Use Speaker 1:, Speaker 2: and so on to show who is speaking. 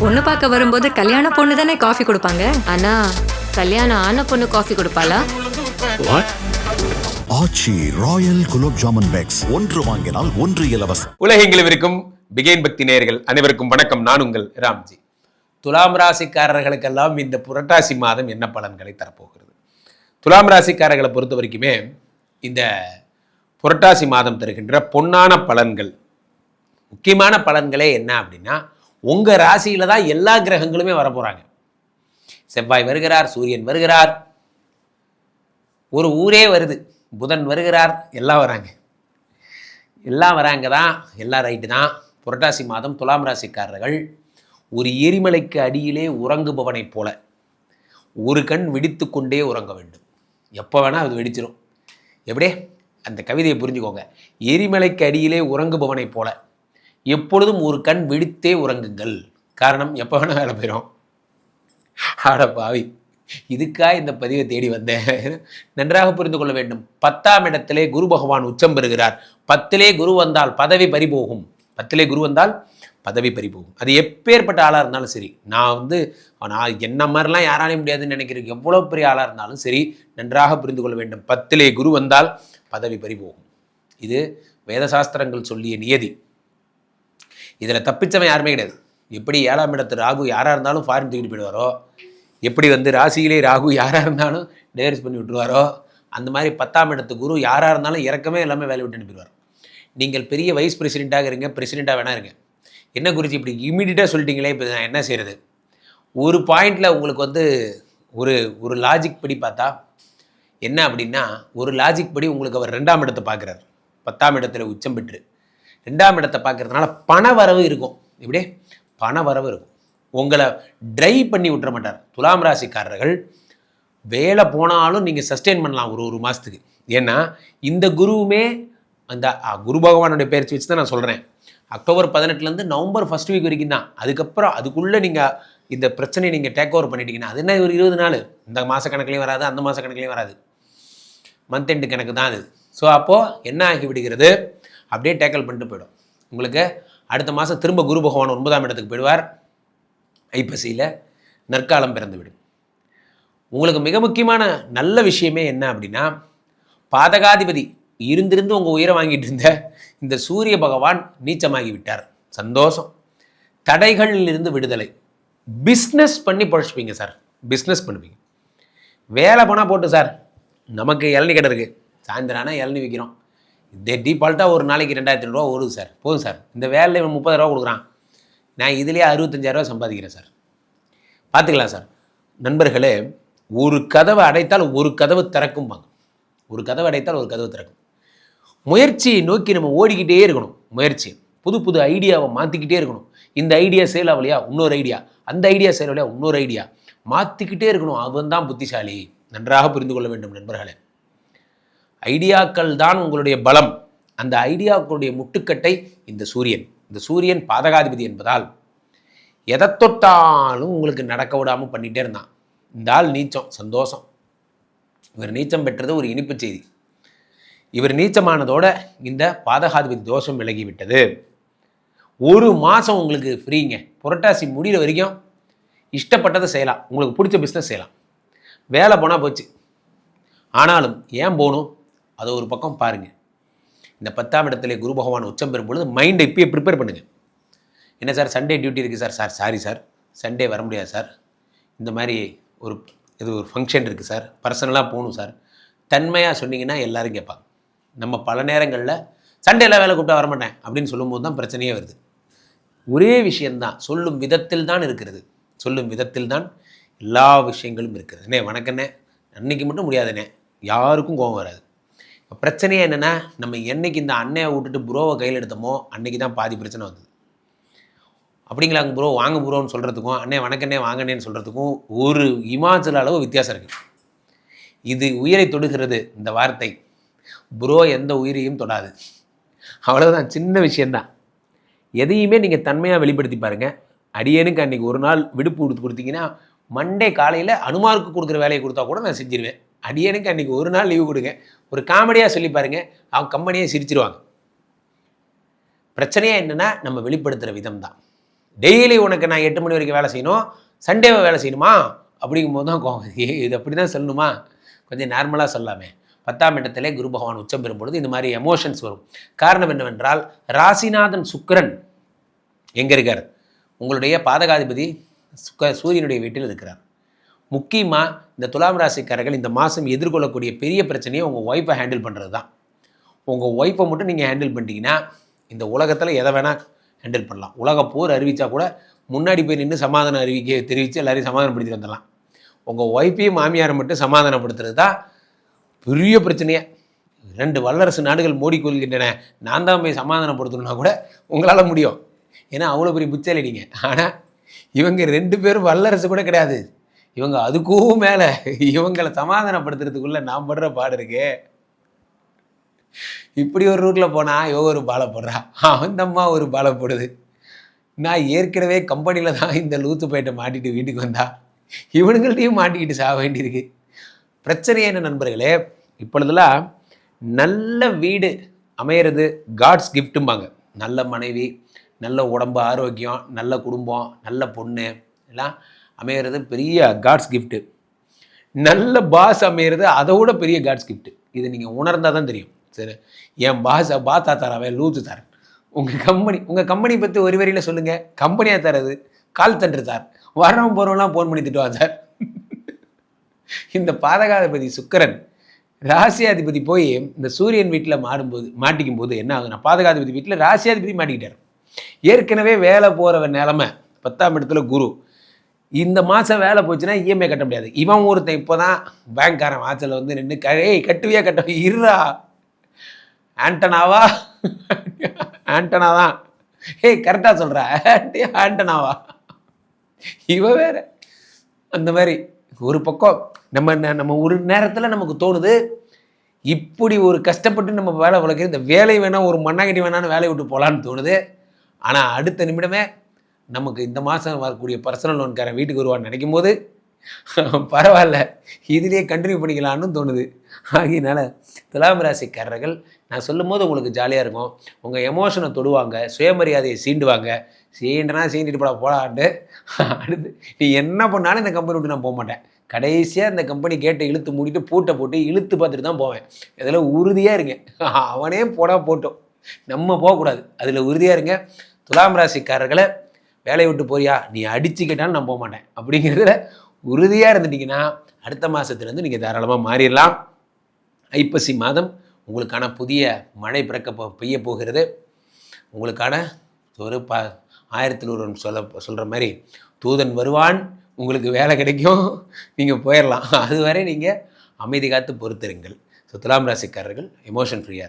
Speaker 1: பொண்ணு பார்க்க வரும்போது கல்யாண பொண்ணு தானே காஃபி கொடுப்பாங்க?
Speaker 2: ஆனா கல்யாணம் ஆன பொண்ணு coffee கொடுப்பாளா?
Speaker 3: Aachi royal gulab jamun packs. ஒன்று வாங்கினால் ஒன்று இலவசம்.
Speaker 4: உலகெங்கிலும் இருக்கும் பிகேன் பக்தி நேயர்கள் அனைவருக்கும் வணக்கம். நான் உங்கள் ராம்ஜி. துலாம் ராசிக்காரர்களுக்கெல்லாம் இந்த புரட்டாசி மாதம் என்ன பலன்களை தரப்போகிறது? துலாம் ராசிக்காரர்களை பொறுத்த வரைக்குமே இந்த புரட்டாசி மாதம் தருகின்ற பொன்னான பலன்கள் முக்கியமான பலன்களே என்ன அப்படின்னா உங்கள் ராசியில் தான் எல்லா கிரகங்களுமே வரப்போகிறாங்க செவ்வாய் வருகிறார் சூரியன் வருகிறார். ஒரு ஊரே வருது. புதன் வருகிறார் எல்லாம் வராங்க. எல்லாம் வராங்க தான் எல்லாம் ரைட்டு தான். புரட்டாசி மாதம் துலாம் ராசிக்காரர்கள் ஒரு எரிமலைக்கு அடியிலே உறங்குபவனைப் போல. ஒரு கண் வெடித்து கொண்டே உறங்க வேண்டும். எப்போ வேணால் அது வெடிச்சிடும் எப்படியே? அந்த கவிதையை புரிஞ்சுக்கோங்க. எரிமலைக்கு அடியிலே உறங்குபவனைப் போல. எப்பொழுதும் ஒரு கண் விழித்தே உறங்குங்கள். காரணம் எப்போ வேணால் வேலை போயிடும் ஆட பாவி இதுக்காக இந்த பதிவை தேடி வந்தேன். நன்றாக புரிந்து கொள்ள வேண்டும். பத்தாம் இடத்திலே குரு பகவான் உச்சம் பெறுகிறார். பத்திலே குரு வந்தால் பதவி பறிபோகும். பத்திலே குரு வந்தால் பதவி பறிபோகும். அது எப்பேற்பட்ட ஆளாக இருந்தாலும் சரி. நான் வந்து நான் என்ன மாதிரிலாம் யாராலையும் முடியாதுன்னு நினைக்கிறேன். எவ்வளோ பெரிய ஆளாக இருந்தாலும் சரி நன்றாக புரிந்து கொள்ள வேண்டும். பத்திலே குரு வந்தால் பதவி பறிபோகும். இது வேதசாஸ்திரங்கள் சொல்லிய நியதி. இதில் தப்பிச்சவன் யாருமே கிடையாது. எப்படி ஏழாம் இடத்து ராகு யாராக இருந்தாலும் ஃபாரின் தூக்கிட்டு போயிடுவாரோ எப்படி வந்து ராசியிலே ராகு யாராக இருந்தாலும் டேரிஸ் பண்ணி விட்டுருவாரோ அந்த மாதிரி பத்தாம் இடத்து குரு யாராக இருந்தாலும் இறக்கமே எல்லாமே வேலை விட்டு அனுப்பிடுவார். நீங்கள் பெரிய வைஸ் பிரசிடெண்ட்டாக இருங்க பிரசிடெண்ட்டாக வேணா இருங்க. என்ன குறித்து இப்படி இமீடியட்டாக சொல்லிட்டீங்களே இப்போ நான் என்ன செய்கிறது ஒரு பாயிண்டில் உங்களுக்கு வந்து ஒரு ஒரு லாஜிக் படி பார்த்தா என்ன அப்படின்னா ஒரு லாஜிக் படி உங்களுக்கு அவர் ரெண்டாம் இடத்தை பார்க்குறாரு. பத்தாம் இடத்துல உச்சம் பெற்று. ரெண்டாம் இடத்தை பார்க்கறதுனால பண வரவு இருக்கும். இப்படியே பண வரவு இருக்கும். உங்களை ட்ரை பண்ணி விட்டுற மாட்டார். துலாம் ராசிக்காரர்கள் வேலை போனாலும் நீங்கள் சஸ்டெயின் பண்ணலாம் ஒரு ஒரு மாதத்துக்கு ஏன்னா இந்த குருவுமே அந்த குரு பகவானுடைய பயிற்சி வச்சு தான் நான் சொல்கிறேன் அக்டோபர் பதினெட்டுலேருந்து நவம்பர் ஃபர்ஸ்ட் வீக் வரைக்கும் தான். அதுக்கப்புறம் அதுக்குள்ளே நீங்கள் இந்த பிரச்சனையை நீங்கள் டேக் ஓவர் பண்ணிட்டீங்கன்னா அது என்ன ஒரு இருபது நாள்? இந்த மாத கணக்குலையும் வராது அந்த மாத கணக்குலையும் வராது. மந்த் எண்டு கணக்கு தான் அது. ஸோ அப்போது என்ன ஆகி விடுகிறது? அப்படியே டேக்கிள் பண்ணிட்டு போயிடும். உங்களுக்கு அடுத்த மாதம் திரும்ப குரு பகவான் ஒன்பதாம் இடத்துக்கு போயிடுவார். ஐப்பசியில் நற்காலம் பிறந்துவிடும் உங்களுக்கு மிக முக்கியமான நல்ல விஷயமே என்ன அப்படின்னா பாதகாதிபதி இருந்திருந்து உங்கள் உயிரை வாங்கிட்டு இருந்த இந்த சூரிய பகவான் நீச்சமாகி விட்டார். சந்தோஷம். தடைகளில் இருந்து விடுதலை. பிஸ்னஸ் பண்ணி பழச்சிப்பீங்க சார். பிஸ்னஸ் பண்ணுவீங்க. வேலை போனால் போட்டு சார். நமக்கு இளநி கடை இருக்குது சாயந்தரம் ஆனால் இளநி விற்கிறோம் இதே டீஃபால்ட்டாக ஒரு நாளைக்கு ரெண்டாயிரத்தி ரூபா ஓடுது சார். போதும் சார். இந்த வேலையில் இவன் முப்பதாயிரரூவா கொடுக்குறான். நான் இதுலேயே அறுபத்தஞ்சாயிரரூவா சம்பாதிக்கிறேன் சார். பார்த்துக்கலாம் சார். நண்பர்களே ஒரு கதவை அடைத்தால் ஒரு கதவு திறக்கும்பாங்க. ஒரு கதவை அடைத்தால் ஒரு கதவு திறக்கும். முயற்சியை நோக்கி நம்ம ஓடிக்கிட்டே இருக்கணும். முயற்சி. புது புது ஐடியாவை மாற்றிக்கிட்டே இருக்கணும். இந்த ஐடியா சேல் ஆகலையா இன்னொரு ஐடியா. அந்த ஐடியா சேல் ஆகலையா இன்னொரு ஐடியா. மாற்றிக்கிட்டே இருக்கணும். அவன் தான் புத்திசாலி. நன்றாக புரிந்து கொள்ள வேண்டும் நண்பர்களே. ஐடியாக்கள் தான் உங்களுடைய பலம். அந்த ஐடியாக்களுடைய முட்டுக்கட்டை இந்த சூரியன். இந்த சூரியன் பாதகாதிபதி என்பதால் எதை தொட்டாலும் உங்களுக்கு நடக்க விடாமல் பண்ணிகிட்டே இருந்தான். இந்த ஆள் நீச்சம் சந்தோஷம். இவர் நீச்சம் பெற்றது ஒரு இனிப்பு செய்தி. இவர் நீச்சமானதோட இந்த பாதகாதிபதி தோஷம் விலகி விட்டது. ஒரு மாதம் உங்களுக்கு ஃப்ரீங்க. புரட்டாசி முடிகிற வரைக்கும் இஷ்டப்பட்டதை செய்யலாம். உங்களுக்கு பிடிச்ச பிஸ்னஸ் செய்யலாம். வேலை போனால் போச்சு. ஆனாலும் ஏன் போகணும்? அதை ஒரு பக்கம் பாருங்கள் இந்த பத்தாம் இடத்துல குரு பகவான் உச்சம் பெறும் பொழுது மைண்டை இப்பயே ப்ரிப்பேர் பண்ணுங்கள் என்ன சார்? சண்டே டியூட்டி இருக்குது sir. Sir sorry sir. Sunday வர முடியாது சார். இந்த மாதிரி ஒரு இது ஒரு ஃபங்க்ஷன் இருக்குது சார். பர்சனலாக போகணும் சார். தன்மையாக சொன்னீங்கன்னா எல்லோரும் கேட்பாங்க. நம்ம பல நேரங்களில் சண்டேல வேலை கூப்பிட்டா வரமாட்டேன் அப்படின்னு சொல்லும்போது தான் பிரச்சனையே வருது. ஒரே விஷயந்தான் சொல்லும் விதத்தில் தான் இருக்கிறது. சொல்லும் விதத்தில் தான் எல்லா விஷயங்களும் இருக்கிறது. அண்ணே வணக்கண்ணே. அன்னைக்கு மட்டும் முடியாதுண்ணே. யாருக்கும் கோபம் வராது. பிரச்சனையே என்னென்னா நம்ம என்னைக்கு இந்த அண்ணையை விட்டுட்டு ப்ரோவை கையில் எடுத்தோமோ அன்னைக்கு தான் பாதி பிரச்சனை வந்தது. அப்படிங்களாங்க ப்ரோ வாங்க ப்ரோன்னு சொல்கிறதுக்கும் அண்ணே வணக்கண்ணே வாங்கண்ணேன்னு சொல்கிறதுக்கும் ஒரு இமாச்சல அளவு வித்தியாசம் இருக்குது இது உயிரை தொடுகிறது இந்த வார்த்தை. ப்ரோ எந்த உயிரையும் தொடாது. அவ்வளோதான் சின்ன விஷயந்தான் எதையுமே நீங்கள் தன்மையாக வெளிப்படுத்தி பாருங்கள் அடியேனுக்கு அன்றைக்கி ஒரு நாள் விடுப்பு கொடுத்து கொடுத்தீங்கன்னா மண்டே காலையில் அனுமாருக்கு கொடுக்குற வேலையை கொடுத்தா கூட நான் செஞ்சிருவேன். அடியனுக்கு அன்றைக்கி ஒரு நாள் லீவு கொடுங்க. ஒரு காமெடியாக சொல்லி பாருங்கள் அவங்க கம்பெனியே சிரிச்சிருவாங்க. பிரச்சனையே என்னென்னா நம்ம வெளிப்படுத்துகிற விதம் தான் டெய்லி உனக்கு நான் எட்டு மணி வரைக்கும் வேலை செய்யணும். சண்டேவை வேலை செய்யணுமா? அப்படிங்கும்போது தான் கோவம். இது அப்படி தான் சொல்லணுமா? கொஞ்சம் நார்மலாக சொல்லாமே. பத்தாம் இடத்திலே குரு பகவான் உச்சம் பெறும்பொழுது இந்த மாதிரி எமோஷன்ஸ் வரும். காரணம் என்னவென்றால் ராசிநாதன் சுக்கரன் எங்கே இருக்கார்? உங்களுடைய பாதகாதிபதி சுக்க சூரியனுடைய வீட்டில் இருக்கிறார். முக்கியமாக இந்த துலாம் ராசிக்காரர்கள் இந்த மாதம் எதிர்கொள்ளக்கூடிய பெரிய பிரச்சனையை உங்கள் ஒய்ஃபை ஹேண்டில் பண்ணுறது தான் உங்கள் ஒய்ஃபை மட்டும் நீங்கள் ஹேண்டில் பண்ணிட்டீங்கன்னா இந்த உலகத்தில் எதை வேணால் ஹேண்டில் பண்ணலாம். உலக போர் அறிவித்தா கூட முன்னாடி போய் நின்று சமாதானம் அறிவிக்க தெரிவித்து எல்லாரையும் சமாதானப்படுத்தி வந்துடலாம். உங்கள் ஒய்ஃபையும் மாமியாரை மட்டும் சமாதானப்படுத்துறது தான் பெரிய பிரச்சனையை. ரெண்டு வல்லரசு நாடுகள் மூடிக்கொள்கின்றன. நான் தான் போய் சமாதானப்படுத்தணும்னா கூட உங்களால் முடியும். ஏன்னா அவ்வளோ பெரிய புச்சாலி நீங்கள் ஆனால் இவங்க ரெண்டு பேரும் வல்லரசு கூட கிடையாது. இவங்க அதுக்கும் மேலே இவங்களை சமாதானப்படுத்துறதுக்குள்ளே நான் படுற பாடு இருக்கே. இப்படி ஒரு ரூட்டில் போனால் இவ ஒரு பாலை போடுறா. அந்த அம்மா ஒரு பாலை போடுது. நான் ஏற்கனவே கம்பெனியில் தான் இந்த லூத்து போயிட்ட மாட்டிட்டு வீட்டுக்கு வந்தா. இவனுங்கள்ட்டையும் மாட்டிக்கிட்டு சாக வேண்டியிருக்கு. பிரச்சனை என்ன நண்பர்களே? இப்பொழுதெல்லாம் நல்ல வீடு அமையிறது காட்ஸ் கிஃப்ட்டும்பாங்க நல்ல மனைவி நல்ல உடம்பு ஆரோக்கியம் நல்ல குடும்பம் நல்ல பொண்ணு எல்லாம் அமையிறது பெரிய காட்ஸ் கிஃப்ட்டு நல்ல பாஸ் அமையிறது அதை விட பெரிய காட்ஸ் கிஃப்ட்டு இது நீங்கள் உணர்ந்தால் தான் தெரியும். சரி. என் பாஸை பாத்தா தரவன் லூத்து தார் உங்கள் கம்பெனி உங்கள் கம்பெனி பற்றி ஒரு வரியில் சொல்லுங்கள் கம்பெனியாக தரது கால் தண்டு தார் வரவன் போகிறவங்களாம் ஃபோன் பண்ணி திட்டுவான் சார். இந்த பாதகாதிபதி சுக்கரன் ராசியாதிபதி போய் இந்த சூரியன் வீட்டில் மாடும்போது மாட்டிக்கும் போது என்ன ஆகுதுன்னா பாதகாதிபதி வீட்டில் ராசியாதிபதி மாட்டிக்கிட்டார். ஏற்கனவே வேலை போகிற நிலமை பத்தாம் இடத்துல குரு. இந்த மாதம் வேலை போச்சுன்னா இஎம்ஐ கட்ட முடியாது. இவன் ஒருத்தன் இப்போ தான் பேங்க்காரன் வாசலில் வந்து நின்று க ஏய் கட்டுவியா கட்ட இருறா ஆண்டனாவா? ஆண்டனா தான் ஏய் கரெக்டாக சொல்கிற ஆண்டனாவா? இவ வேற. அந்த மாதிரி ஒரு பக்கம் நம்ம ந- நம்ம ஒரு நேரத்தில் நமக்கு தோணுது இப்படி ஒரு கஷ்டப்பட்டு நம்ம வேலை உழைக்கிறது இந்த வேலை வேணால் ஒரு மண்ணாங்கட்டி வேணான்னு வேலையை விட்டு போகலான்னு தோணுது. ஆனால் அடுத்த நிமிடமே நமக்கு இந்த மாதம் வரக்கூடிய பர்சனல் லோன்காரன் வீட்டுக்கு வருவான்னு நினைக்கும் போது பரவாயில்ல இதுலேயே கண்டினியூ பண்ணிக்கலான்னு தோணுது. ஆகியனால துலாம் ராசிக்காரர்கள் நான் சொல்லும் போது உங்களுக்கு ஜாலியாக இருக்கும். உங்கள் எமோஷனை தொடுவாங்க சுயமரியாதையை சீண்டுவாங்க. சீண்டனா சீண்டிட்டு போடா போடான்ட்டு அடுத்து நீ என்ன பண்ணாலும் இந்த கம்பெனி விட்டு நான் போக மாட்டேன். கடைசியாக இந்த கம்பெனி கேட்டை இழுத்து மூடிட்டு பூட்டை போட்டு இழுத்து பார்த்துட்டு தான் போவேன். இதில் உறுதியாக இருங்க. அவனே போடா போட்டோம். நம்ம போகக்கூடாது. அதில் உறுதியாக இருங்க. துலாம் ராசிக்காரர்களை வேலையை விட்டு போறியா? நீ அடிச்சுக்கிட்டாலும் நான் போக மாட்டேன் அப்படிங்கிறதுல உறுதியாக இருந்துட்டீங்கன்னா அடுத்த மாதத்துலேருந்து நீங்கள் தாராளமாக மாறிடலாம். ஐப்பசி மாதம் உங்களுக்கான புதிய மழை பிறக்க போ பெய்ய போகிறது. உங்களுக்கான ஒரு ப ஆயிரத்தில் ஒருவன் சொல்ல சொல்கிற மாதிரி தூதன் வருவான். உங்களுக்கு வேலை கிடைக்கும். நீங்கள் போயிடலாம். அதுவரை நீங்கள் அமைதி காத்து பொறுத்திருங்கள். ஸோ துலாம் ராசிக்காரர்கள் எமோஷன் ஃப்ரீயாக இருங்க.